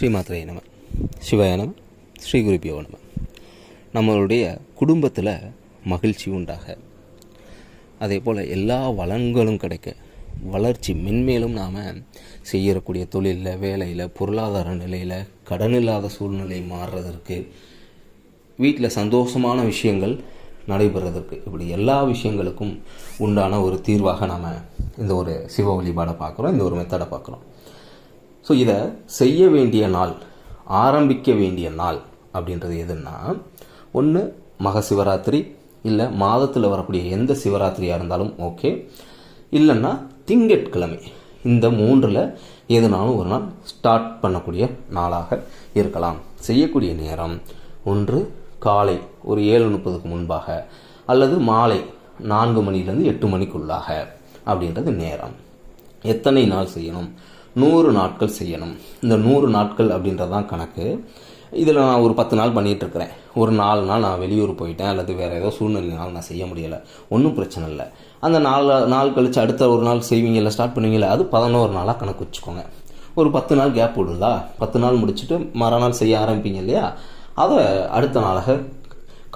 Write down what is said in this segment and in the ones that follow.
ஸ்ரீமாத்ரே நம. சிவாய நம. ஸ்ரீ நம. நம்மளுடைய குடும்பத்தில் மகிழ்ச்சி உண்டாக. அதே போல் எல்லா வளங்களும் கிடைக்க வளர்ச்சி மென்மேலும் நாம் செய்யக்கூடிய தொழிலில் வேலையில் பொருளாதார நிலையில் கடன் இல்லாத சூழ்நிலை மாறுறதற்கு வீட்டில் சந்தோஷமான விஷயங்கள் நடைபெறதற்கு இப்படி எல்லா விஷயங்களுக்கும் உண்டான ஒரு தீர்வாக நாம் இந்த ஒரு சிவ வழிபாடை பார்க்குறோம் இந்த ஒரு மெத்தடை பார்க்குறோம். ஸோ இதை செய்ய வேண்டிய நாள் ஆரம்பிக்க வேண்டிய நாள் அப்படின்றது எதுன்னா ஒன்று மக சிவராத்திரி இல்லை மாதத்தில் வரக்கூடிய எந்த சிவராத்திரியாக இருந்தாலும் ஓகே. இல்லைன்னா திங்கட்கிழமை இந்த மூன்றில் எதுனாலும் ஒரு நாள் ஸ்டார்ட் பண்ணக்கூடிய நாளாக இருக்கலாம். செய்யக்கூடிய நேரம் ஒன்று காலை ஒரு ஏழு முப்பதுக்கு முன்பாக அல்லது மாலை நான்கு மணிலேருந்து எட்டு மணிக்குள்ளாக அப்படின்றது நேரம். எத்தனை நாள் செய்யணும்? நூறு நாட்கள் செய்யணும். இந்த நூறு நாட்கள் அப்படின்றது தான் கணக்கு. இதில் நான் ஒரு பத்து நாள் பண்ணிகிட்டு இருக்கிறேன் ஒரு நாலு நாள் நான் வெளியூர் போயிட்டேன். அல்லது வேறு ஏதோ சூழ்நிலைனால நான் செய்ய முடியலை. ஒன்றும் பிரச்சனை இல்லை. அந்த நாலு நாள் கழித்து அடுத்த ஒரு நாள் செய்வீங்கல்ல ஸ்டார்ட் பண்ணுவீங்களா அது பதினோரு நாளாக கணக்கு வச்சுக்கோங்க. ஒரு பத்து நாள் கேப் விடுதா? பத்து நாள் முடிச்சுட்டு மறுநாள் செய்ய ஆரம்பிப்பீங்க இல்லையா? அதை அடுத்த நாளாக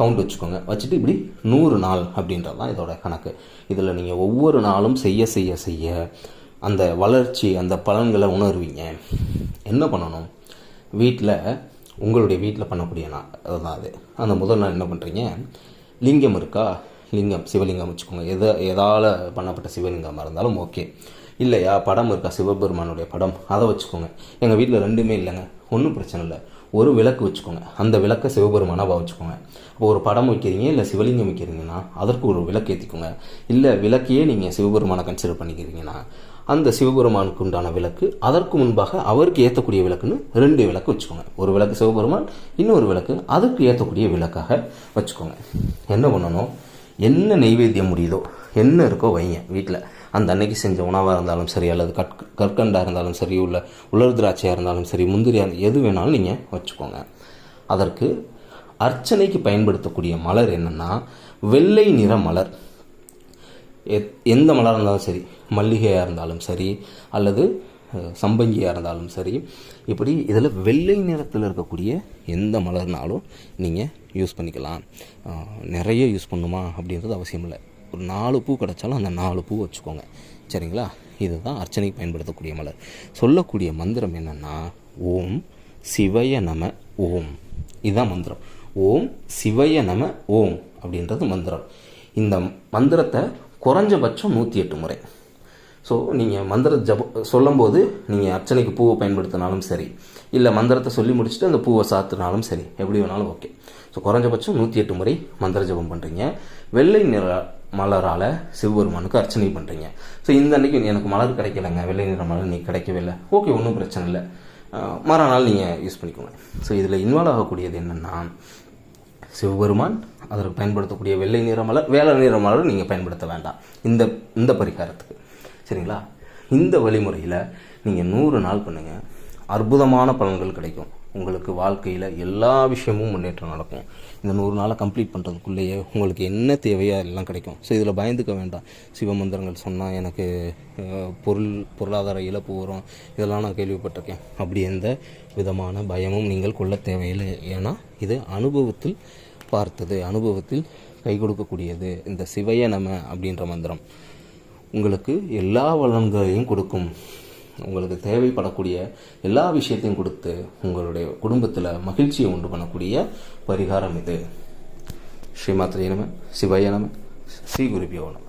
கவுண்ட் வச்சுக்கோங்க. வச்சுட்டு இப்படி நூறு நாள் அப்படின்றது தான் இதோட கணக்கு. இதில் நீங்கள் ஒவ்வொரு நாளும் செய்ய செய்ய செய்ய அந்த வளர்ச்சி அந்த பலன்களை உணர்வீங்க. என்ன பண்ணணும்? வீட்டில் உங்களுடைய வீட்டில் பண்ணக்கூடிய நான் அதுதான் அது. அந்த முதல் நாள் என்ன பண்ணுறீங்க லிங்கம் இருக்கா? லிங்கம் சிவலிங்கம் வச்சுக்கோங்க. எதை எதால் பண்ணப்பட்ட சிவலிங்கமாக இருந்தாலும் ஓகே. இல்லையா? படம் இருக்கா? சிவபெருமானுடைய படம். அதை வச்சுக்கோங்க. எங்கள் வீட்டில் ரெண்டுமே இல்லைங்க. ஒன்றும் பிரச்சனை இல்லை. ஒரு விளக்கு வச்சுக்கோங்க. அந்த விளக்கை சிவபெருமானாக வச்சுக்கோங்க இப்போ ஒரு படம் வைக்கிறீங்க இல்லை சிவலிங்கம் வைக்கிறீங்கன்னா அதற்கு ஒரு விளக்கு ஏற்றிக்கோங்க இல்லை விளக்கையே நீங்கள் சிவபெருமானை கன்சிடர் பண்ணிக்கிறீங்கன்னா அந்த சிவபெருமானுக்கு உண்டான விளக்கு அதற்கு முன்பாக அவருக்கு ஏற்றக்கூடிய விளக்குன்னு ரெண்டு விளக்கு வச்சுக்கோங்க. ஒரு விளக்கு சிவபெருமான் இன்னொரு விளக்கு அதுக்கு ஏற்றக்கூடிய விளக்காக வச்சுக்கோங்க. என்ன பண்ணணும்? என்ன நெய்வேத்தியம் முடியுதோ என்ன இருக்கோ வைங்க வீட்டில் அந்த அன்னைக்கு செஞ்ச உணவாக இருந்தாலும் சரி அல்லது கற் கற்கண்டாக இருந்தாலும் சரி உள்ள உலர் திராட்சையாக இருந்தாலும் சரி முந்திரியாக எது வேணாலும் நீங்கள் வச்சுக்கோங்க. அதற்கு அர்ச்சனைக்கு பயன்படுத்தக்கூடிய மலர் என்னென்னா வெள்ளை நிற மலர். எத் எந்த மலராக இருந்தாலும் சரி மல்லிகையாக இருந்தாலும் சரி அல்லது சம்பங்கியாக இருந்தாலும் சரி இப்படி இதில் வெள்ளை நிறத்தில் இருக்கக்கூடிய எந்த மலர்னாலும் நீங்கள் யூஸ் பண்ணிக்கலாம். நிறைய யூஸ் பண்ணுமா அப்படின்றது அவசியம் இல்லை. ஒரு நாலு பூ கிடச்சாலும் அந்த நாலு பூ வச்சுக்கோங்க. சரிங்களா? இதுதான் அர்ச்சனைக்கு பயன்படுத்தக்கூடிய மலர். சொல்லக்கூடிய மந்திரம் என்னென்னா ஓம் சிவய நம ஓம். இதுதான் மந்திரம். ஓம் சிவய நம ஓம் அப்படின்றது மந்திரம். இந்த மந்திரத்தை குறைஞ்சபட்சம் நூற்றி எட்டு முறை. ஸோ நீங்கள் மந்திர ஜப சொல்லும்போது நீங்கள் அர்ச்சனைக்கு பூவை பயன்படுத்தினாலும் சரி இல்லை மந்திரத்தை சொல்லி முடிச்சுட்டு அந்த பூவை சாத்துனாலும் சரி எப்படி வேணாலும் ஓகே. ஸோ குறைஞ்சபட்சம் நூற்றி எட்டு முறை மந்திர ஜபம் பண்ணுறீங்க வெள்ளை நிற மலரால் சிவபெருமானுக்கு அர்ச்சனை பண்ணுறீங்க ஸோ இந்த அன்றைக்கு எனக்கு மலர் கிடைக்கலங்க. வெள்ளை நிற மலர் நீ கிடைக்கவே இல்லை. ஓகே ஒன்றும் பிரச்சனை இல்லை. மறுநாள் நீங்கள் யூஸ் பண்ணிக்கோங்க. ஸோ இதில் இன்வால்வ் ஆகக்கூடியது என்னென்னா சிவபெருமான் அதற்கு பயன்படுத்தக்கூடிய வெள்ளை நிற மலர் வேலை நிற மலர் நீங்கள் பயன்படுத்த வேண்டாம். இந்த இந்த பரிகாரத்துக்கு. சரிங்களா? இந்த வழிமுறையில் நீங்கள் நூறு நாள் பண்ணுங்கள் அற்புதமான பலன்கள் கிடைக்கும். உங்களுக்கு வாழ்க்கையில் எல்லா விஷயமும் முன்னேற்றம் நடக்கும். இந்த நூறு நாளை கம்ப்ளீட் பண்ணுறதுக்குள்ளேயே உங்களுக்கு என்ன தேவையோ எல்லாம் கிடைக்கும். ஸோ இதில் பயந்துக்க வேண்டாம். சிவமந்திரங்கள் சொன்னால் எனக்கு பொருள் பொருளாதார இழப்பு வரும். இதெல்லாம் நான் கேள்விப்பட்டிருக்கேன். அப்படி எந்த விதமான பயமும் நீங்கள் கொள்ள தேவையில்லை. ஏன்னா இது அனுபவத்தில் பார்த்தது. அனுபவத்தில் கை கொடுக்கக்கூடியது. இந்த சிவைய நம அப்படின்ற மந்திரம். உங்களுக்கு எல்லா வளங்களையும் கொடுக்கும். உங்களுக்கு தேவைப்படக்கூடிய எல்லா விஷயத்தையும் கொடுத்து உங்களுடைய குடும்பத்தில் மகிழ்ச்சியை உண்டு பண்ணக்கூடிய பரிகாரம் இது. ஸ்ரீமாத்திரை நம சிவய நம ஸ்ரீ குருபியோ நம.